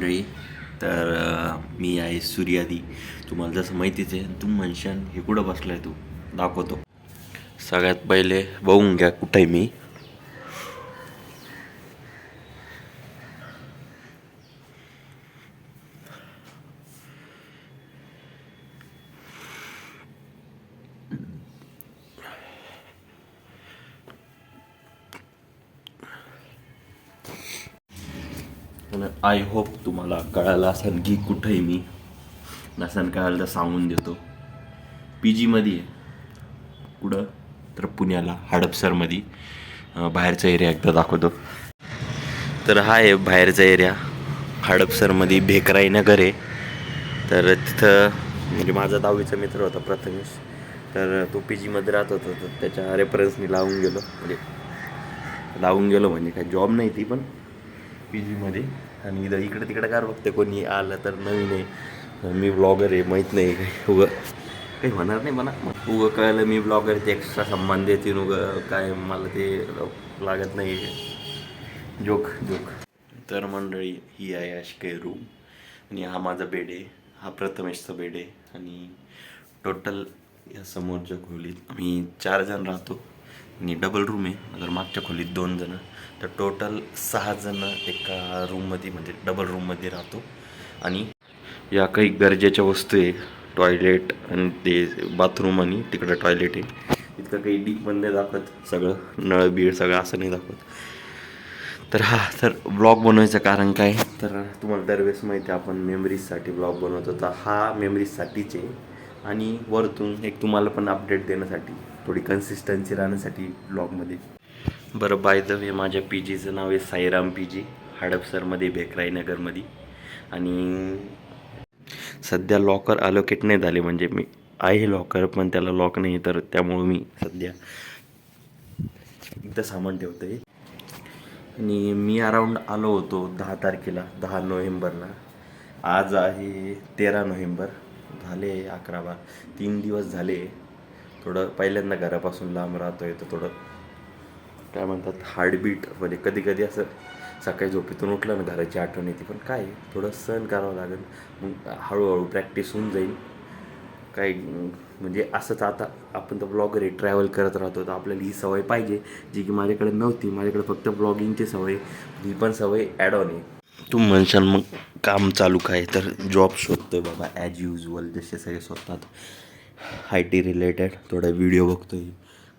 मंडळी तर मी आहे सूर्यादी. तुम्हाला जसं माहितीच आहे तू म्हणशान हे कुठं बसलाय तू? दाखवतो. सगळ्यात पहिले बघून घ्या कुठे मी. आय होप तुम्हाला कळालं असेल की कुठं आहे मी. नसेल कळालं तर सांगून देतो. पी जीमध्ये आहे. कुठं? तर पुण्याला हडपसरमध्ये. बाहेरचा एरिया एकदा दाखवतो. तर हा आहे बाहेरचा एरिया. हडपसरमध्ये भेकराई नगर आहे. तर तिथं म्हणजे माझा दहावीचा मित्र होता प्रथमेश. तर तो पी जीमध्ये राहत होता. तर त्याच्या रेफरन्सनी लावून गेलो. म्हणजे लावून गेलो म्हणजे काय जॉब नाही ती पण. पी जीमध्ये आणि इथं इकडे तिकडे काय बघते कोणी आलं तर नवीन आहे. मी ब्लॉगर आहे माहीत नाही काही उगं काही होणार नाही म्हणा. उगं कळलं मी ब्लॉगर ते एक्स्ट्रा सन्मान देतील उगं काय मला ते लागत नाही. जोक जोक तर मंडळी ही आहे अशी काही रूम आणि हा माझा बेड आहे. हा प्रथमेशचा बेड आहे. आणि टोटल या समोरच्या खोलीत आम्ही चार जण राहतो. आणि डबल रूम आहे. अगर मागच्या खोलीत दोन जणं तर टोटल सहा जणं एका रूममध्ये म्हणजे डबल रूममध्ये राहतो. आणि या काही गरजेच्या वस्तू आहे टॉयलेट आणि ते बाथरूम आणि तिकडं टॉयलेट आहे. इतकं काही डीप पण नाही दाखवत सगळं नळ बीळ सगळं असं नाही दाखवत. तर हा तर ब्लॉग बनवायचं कारण काय? तर तुम्हाला दरवेळेस माहिती आहे आपण मेमरीजसाठी ब्लॉग बनवतो. तर हा मेमरीजसाठीच आहे. आणि वरतून एक तुम्हाला पण अपडेट देण्यासाठी थोडी कन्सिस्टन्सी राहण्यासाठी ब्लॉगमध्ये बरं बाय द वे माझ्या पी जीचं नाव आहे साईराम पी जी हडपसरमध्ये भेकराईनगरमध्ये आणि सध्या लॉकर अलोकेट नाही झाले म्हणजे मी आहे लॉकर पण त्याला लॉक नाही तर त्यामुळं मी सध्या इथं सामान ठेवतो आहे आणि मी अराऊंड आलो होतो दहा तारखेला दहा नोव्हेंबरला. आज आहे तेरा नोव्हेंबर. झाले अकरा बार तीन दिवस झाले. थोडं पहिल्यांदा घरापासून लांब राहतो आहे तर थोडं काय म्हणतात हार्टबीट म्हणजे कधी कधी असं सकाळी झोपेतून उठलं ना घराची आठवण येते पण काय थोडं सहन करावं लागेल. मग हळूहळू प्रॅक्टिस होऊन जाईल. काही म्हणजे असंच आता आपण तर ब्लॉगर आहे ट्रॅव्हल करत राहतो तर आपल्याला ही सवय पाहिजे जी की माझ्याकडे नव्हती. माझ्याकडे फक्त ब्लॉगिंगची सवय ही पण सवय ॲड ऑन आहे. तू म्हणशाल मग काम चालू काय? तर जॉब शोधतोय बाबा ॲज युजल जसे सगळे शोधतात. आय टी रिलेटेड थोडा व्हिडिओ बघतो आहे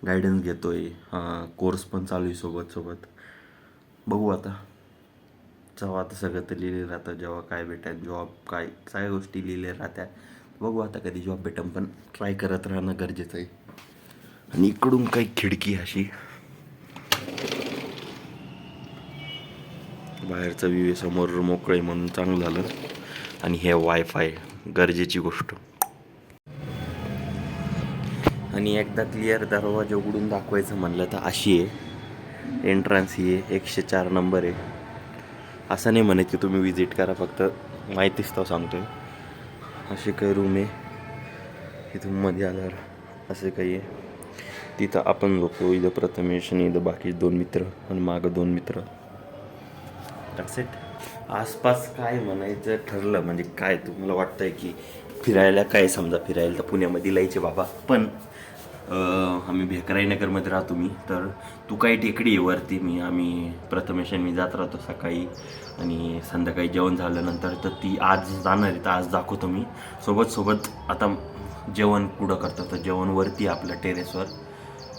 गायडन्स घेतो आहे कोर्स पण चालू आहे सोबत सोबत बघू आता. जेव्हा आता सगळं तर लिहिलेलं राहतं जेव्हा काय भेटेल जॉब काय सगळ्या गोष्टी लिहिल्या राहत्या. बघू आता कधी जॉब भेटम पण ट्राय करत राहणं गरजेचं आहे. आणि इकडून काही खिडकी अशी. बाहेरचा व्ह्यू समोर मोकळे म्हणून चांगलं झालं. आणि हे वायफाय गरजेची गोष्ट. आणि एकदा क्लिअर दरवाजा उघडून दाखवायचं म्हणलं तर अशी आहे. एंट्रन्स ही आहे एकशे चार नंबर आहे. असं नाही म्हणत की तुम्ही विजिट करा फक्त माहितीच तो सांगतो आहे अशी काही रूम आहे. इथून मध्ये आल्यावर असे काही आहे. तिथं आपण झोपतो इथं प्रथमेश आणि इथं बाकी दोन मित्र आणि मागं दोन मित्र. दॅट्स आसपास काय म्हणायचं ठरलं? म्हणजे काय तुम्हाला वाटतंय की फिरायला काय समजा फिरायला? तर पुण्यामध्ये लायचे बाबा. पण आम्ही भेकराई नगरमध्ये राहतो मी. तर तू काही टेकडी आहे वरती. मी आम्ही प्रथमेश मी जात राहतो सकाळी. आणि संध्याकाळी जेवण झाल्यानंतर तर ती आज जाणार आहे तर आज दाखवतो मी. सोबत सोबत आता जेवण पुढं करतो. तर जेवण वरती आपलं आपल्या टेरेसवर.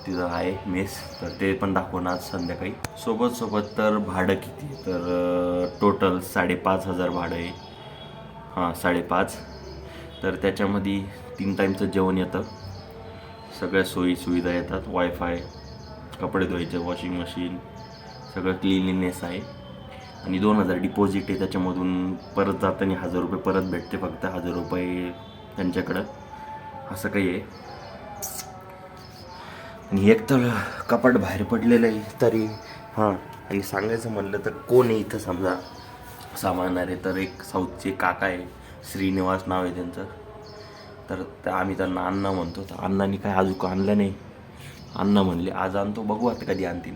तिथं आहे मेस. तर ते पण दाखवणार आज संध्याकाळी. सोबत सोबत तर भाडं किती तर टोटल साडेपाच हजार भाडं आहे. हां साडेपाच. तर त्याच्यामध्ये तीन टाईमचं जेवण येतं. सगळ्या सोयीसुविधा येतात. वायफाय कपडे धुवायचे वॉशिंग मशीन सगळं क्लिनलीनेस आहे. आणि दोन हजार डिपॉझिट आहे त्याच्यामधून परत जाताना हजार रुपये परत भेटते फक्त हजार रुपये त्यांच्याकडं. असं काही आहे. आणि एक तर कपाट बाहेर पडलेलं आहे तरी. हां आणि सांगायचं म्हणलं तर कोण आहे इथं समजा? सामानणार आहे तर एक साऊथचे काका आहे. श्रीनिवास नाव आहे त्यांचं. तर आम्ही त्यांना अण्णा म्हणतो. तर अण्णाने काय अजून आणलं नाही. अण्णा म्हणले आज आणतो बघू आता कधी आणतील.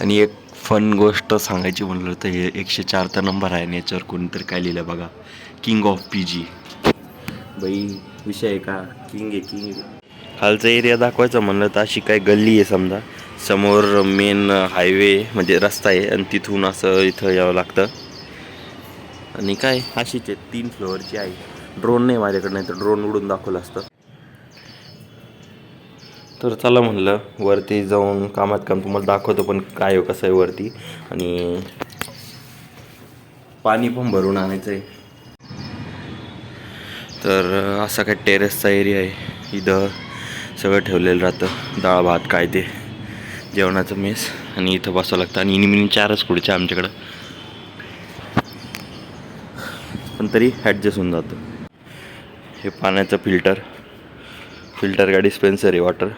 आणि एक फन गोष्ट सांगायची म्हणलं तर हे एकशे चारचा नंबर आहे. आणि याच्यावर कोणीतरी काय लिहिलं बघा. किंग ऑफ पी जी बाई विषय आहे का? किंग आहे किंग खालचा एरिया दाखवायचा म्हणलं तर अशी काय गल्ली आहे समजा. समोर मेन हायवे म्हणजे रस्ता आहे आणि तिथून असं इथं यावं लागतं. आणि काय? अशीच आहे तीन फ्लोअरची आहे. ड्रोन नाही माझ्याकडे नाही तर ड्रोन उडून दाखवलं असतं. तर चला म्हणलं वरती जाऊन कामात काम तुम्हाला दाखवतो पण काय हो, कसं आहे वरती. आणि पाणी पण भरून आणायचं आहे तर असा काय टेरेसचा एरिया आहे. इथं सगळं ठेवलेलं राहतं. डाळ भात काय ते. जेवणाचं मेस. आणि इथं बसावं लागतं. आणि इनिमिनी चारच खुर्च्या आमच्याकडं. पण तरी ॲडजस्ट होऊन जातं. हे पाण्याचं फिल्टर फिल्टर का डिस्पेन्सर आहे वॉटर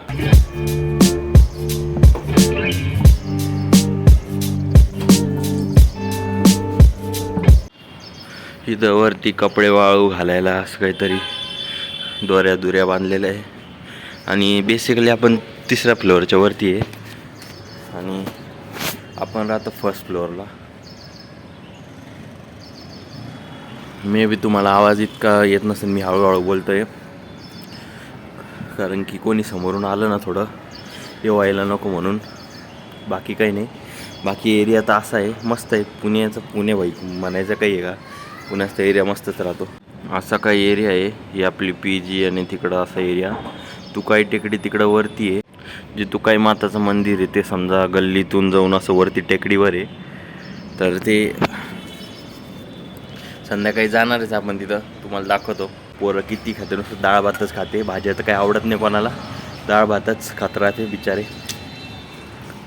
इथं वरती कपडे वाळू घालायला असं काहीतरी दोऱ्या दुऱ्या बांधलेल्या आहे. आणि बेसिकली आपण तिसऱ्या फ्लोअरच्या वरती आहे. आणि आपण राहतो फर्स्ट फ्लोअरला मे बी तुम्हाला आवाज इतका येत नसेल मी हळूहळू बोलतो आहे कारण की कोणी समोरून आलं ना थोडं हे व्हायला नको म्हणून. बाकी काही नाही. बाकी एरिया तर असा आहे मस्त आहे. पुण्याचं पुणे भाई म्हणायचं काही आहे का? पुण्याचा एरिया मस्तच राहतो. असा काही एरिया आहे ही आपली पी जी आणि तिकडं असा एरिया तुकाई टेकडी तिकडं वरती आहे. जे तुकाई माताचं मंदिर आहे ते समजा गल्लीतून जाऊन असं वरती टेकडीवर आहे. तर ते संध्याकाळी जाणारच आपण तिथं. तुम्हाला दाखवतो. पोरं किती खाते नुसतं डाळ भातच खाते. भाज्या तर काही आवडत नाही कोणाला. डाळ भातच खात राहते बिचारे.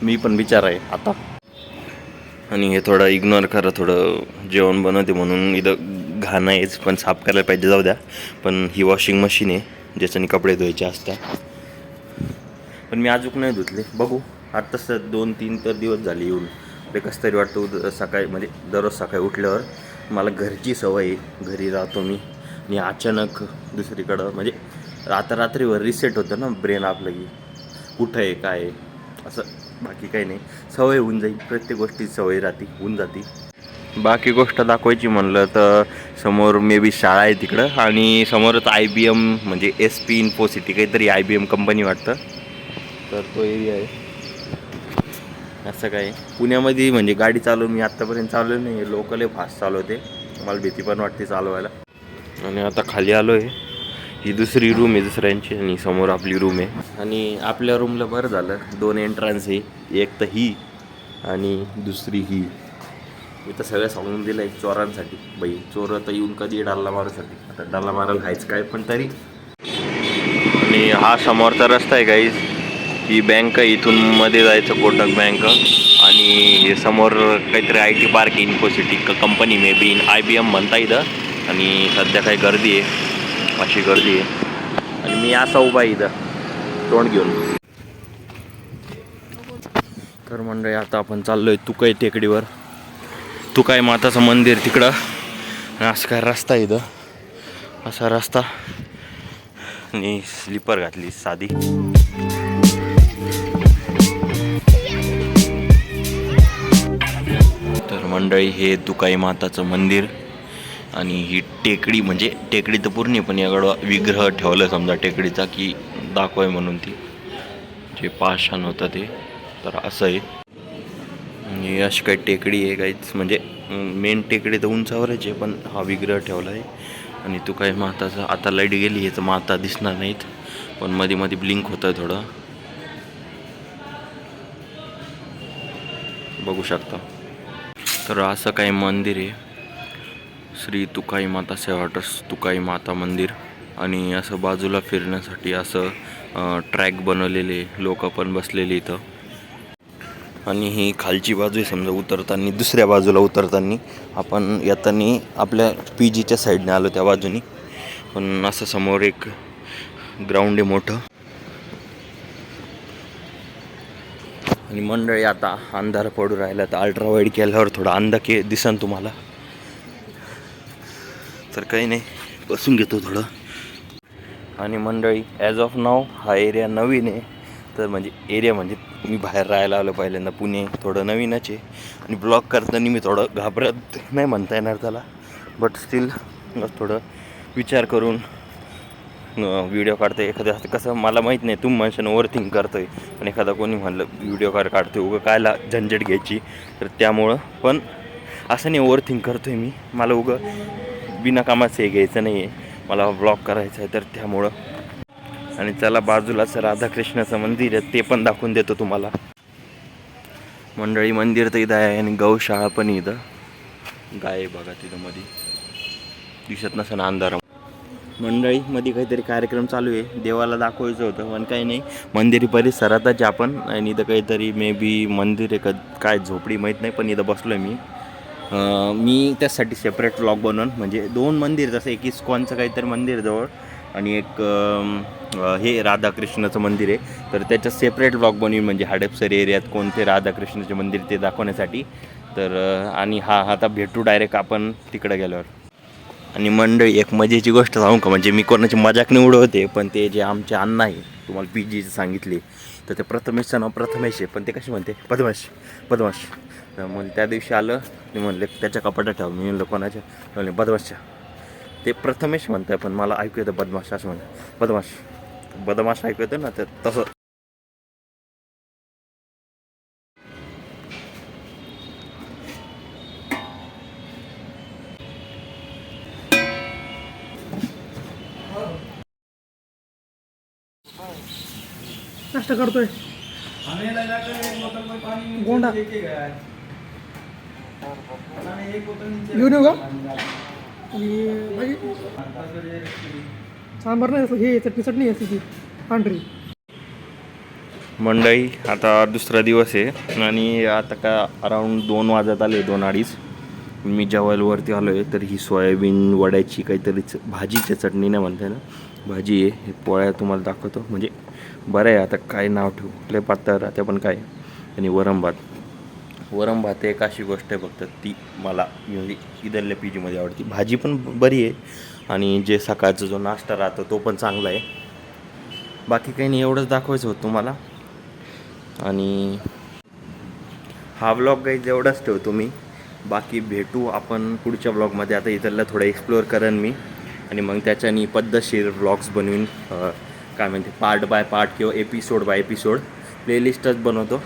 मी पण बिचार आहे आता. आणि हे थोडं इग्नोर करा थोडं जेवण बनवते म्हणून. इथं घाण आहेच पण साफ करायला पाहिजे जाऊ द्या. पण ही वॉशिंग मशीन आहे ज्याच्याने कपडे धुवायचे असतात. पण मी अजून नाही धुतले. बघू. आता दोन तीन तर दिवस झाले येऊन. ते कसं तरी वाटतं उद- सकाळी म्हणजे दररोज सकाळी उठल्यावर. मला घरची सवय घरी राहतो मी. आणि अचानक दुसरीकडं म्हणजे रात्र रात्रीवर रिसेट होतं ना ब्रेन आपलं की कुठं आहे काय आहे? असं बाकी काही नाही. सवय होऊन जाईल. प्रत्येक गोष्टी सवय राहते होऊन जाते. बाकी गोष्ट दाखवायची म्हणलं तर समोर मे बी शाळा आहे तिकडं आणि समोरच आय बी एम म्हणजे एस पी इन्फोसिटी काहीतरी आय बी एम कंपनी वाटतं. तर तो एरिया आहे. असं काय पुण्यामध्ये म्हणजे गाडी चालवून मी आत्तापर्यंत चालवलं नाही लोकल फास्ट चालवते मला भीती पण वाटते चालवायला. आणि आता खाली आलो आहे ही दुसरी रूम आहे दुसऱ्यांची आणि समोर आपली रूम आहे. आणि आपल्या रूमला बरं झालं. दोन एंट्रन्स आहे. एक तर ही आणि दुसरी ही. मी तर सगळं सांगून दिलं आहे चोरांसाठी. बाई चोर तर येऊन कधी डाल्ला मारूसाठी आता डाल्ला मारायला खायचं काय पण तरी. आणि हा समोरचा रस्ता आहे गाईज ही बँक इथून मध्ये जायचं कोटक बँक आणि हे समोर काहीतरी I T park Infocity company may be in I B M म्हणता इथं. आणि सध्या काही गर्दी आहे. अशी गर्दी आहे. आणि मी असा उभा आहे इथं. तोंड घेऊन. तर मंडळी आता आपण चाललोय तुकाई टेकडीवर. तुकाई माताचं मंदिर तिकडं. आणि असं काय रस्ता आहे इथं. असा रस्ता. आणि स्लीपर घातली साधी. मंडळी हे तुकाई माताचं मंदिर आणि ही टेकडी म्हणजे टेकडी तर पूर्ण आहे पण याकडं विग्रह ठेवलं समजा टेकडीचा की दाखवाय म्हणून ती. जे पाषाण होतं ते. तर असं आहे. आणि अशी काही टेकडी आहे काहीच. म्हणजे मेन टेकडी तर उंचावरच आहे पण हा विग्रह ठेवला आहे. आणि तू माताचं आता लाइट गेली आहे तर माता दिसणार नाहीत. पण मध्ये मध्ये ब्लिंक होतं थोडं. बघू शकता. तर असं काही मंदिर आहे. श्री तुकाई माता सेवा ट्रस्ट तुकाई माता मंदिर. आणि असं बाजूला फिरण्यासाठी असं ट्रॅक बनवलेले लोक पण बसलेले इथं. आणि ही खालची बाजू आहे समजा उतरताना दुसऱ्या बाजूला उतरताना. आपण येताना आपल्या पी जीच्या साईडने आलो त्या बाजूनी. पण असं समोर एक ग्राउंड आहे मोठं. आणि मंडळी आता अंधार पडू राहिला तर अल्ट्रा वाईड केल्यावर थोडा अंधाके दिसन तुम्हाला. तर काही नाही बसून घेतो थोडं. आणि मंडळी ॲज ऑफ नाव हा एरिया नवीन आहे. तर म्हणजे एरिया म्हणजे मी बाहेर राहायला आलो पहिल्यांदा पुणे थोडं नवीनच आहे. आणि ब्लॉग करताना मी थोडं घाबरत नाही म्हणता येणार त्याला. बट स्टील थोडं विचार करून व्हिडिओ काढतोय एखाद्या असं कसं मला माहीत नाही तू म्हणशान ओव्हर थिंक करतोय. पण एखादा कोणी म्हणलं व्हिडिओ कार काढतोय उगं कायला झंझट घ्यायची? तर त्यामुळं पण असं नाही ओव्हर थिंक करतोय मी. मला उगं बिना कामाचं हे घ्यायचं नाही आहे मला ब्लॉग करायचा आहे तर त्यामुळं. आणि त्याला बाजूलाच राधाकृष्णाचं मंदिर आहे ते पण दाखवून देतो तुम्हाला. मंडळी मंदिर तर इथं आहे आणि गौशाळा पण इथं. गाय बघा तिथं मध्ये दिसत नसेल अंधारा मंडळीमध्ये काहीतरी कार्यक्रम चालू आहे. देवाला दाखवायचं होतं पण काही नाही. मंदिर परिसरातच आहे आपण. आणि इथं काहीतरी मे बी मंदिर आहे काय झोपडी माहीत नाही पण इथं बसलो आहे मी मी त्यासाठी सेपरेट ब्लॉग बनवून म्हणजे दोन मंदिर जसं एक इस्कॉनचं काहीतरी मंदिर जवळ आणि एक हे राधाकृष्णाचं मंदिर आहे. तर त्याच्या सेपरेट ब्लॉग बनवून म्हणजे हाडेपसर एरियात कोणते राधाकृष्णाचे मंदिर ते दाखवण्यासाठी. तर आणि हा आता भेटू डायरेक्ट आपण तिकडं गेल्यावर. आणि मंडळी एक मजेची गोष्ट सांगू का? म्हणजे मी कोणाची मजाक नाही उडवते पण ते जे आमचे अण्णा आहे तुम्हाला पी जीचे सांगितले तर ते प्रथमेशचं नाव प्रथमेश आहे पण ते कसे म्हणते? पद्माश पद्माश. तर मग त्या दिवशी आलं मी म्हणले त्याच्या कपाटात ठेव. मी म्हणलं कोणाच्या? म्हणले बदमाशच्या ते प्रथमेश म्हणताय पण मला ऐकू येतं बदमाश असं म्हणलं बदमाश बदमाश ऐकू येतं ना तर तसं. नाश्ता करतोय. गोंडा. घेऊन येऊ का? आणि सांबार नाही असं हे चटणी चटणी असते ती पांढरी. मंडई आता दुसरा दिवस आहे. आणि आता का अराऊंड दोन वाजत आले दोन अडीच. मी जेवायलवरती आलो आहे तर ही सोयाबीन वड्याची काहीतरी च- भाजीची चटणी नाही म्हणते ना. भाजी आहे हे पोळ्या तुम्हाला दाखवतो. म्हणजे बरं आहे आता काय नाव ठेवू? लय पातळ राहते पण काय? आणि वरम भात. वरम भात एक अशी गोष्ट आहे फक्त ती मला म्हणजे इधरल्या पी जीमध्ये आवडती. भाजी पण बरी आहे आणि जे सकाळचा जो नाश्ता राहतो तो पण चांगला आहे. बाकी काही नाही एवढंच दाखवायचं होतं तुम्हाला. आणि हा ब्लॉग काही जेवढाच ठेवतो मी. बाकी भेटू आपण पुढच्या ब्लॉगमध्ये आता इथल्या थोडं एक्सप्लोअर करेन मी. आणि मग त्याच्यानी पद्धतशीर ब्लॉग्स बनवून. काय म्हणते पार्ट बाय पार्ट किंवा एपिसोड बाय एपिसोड प्लेलिस्टच बनवतो.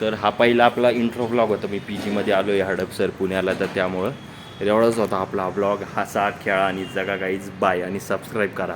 तर हा पहिला आपला इंट्रो ब्लॉग होता. मी पी जीमध्ये आलो आहे हडपसर पुण्याला तर त्यामुळं एवढंच एवढाच होता आपला ब्लॉग हसा खेळा आणि जगा काहीच बाय आणि सबस्क्राईब करा.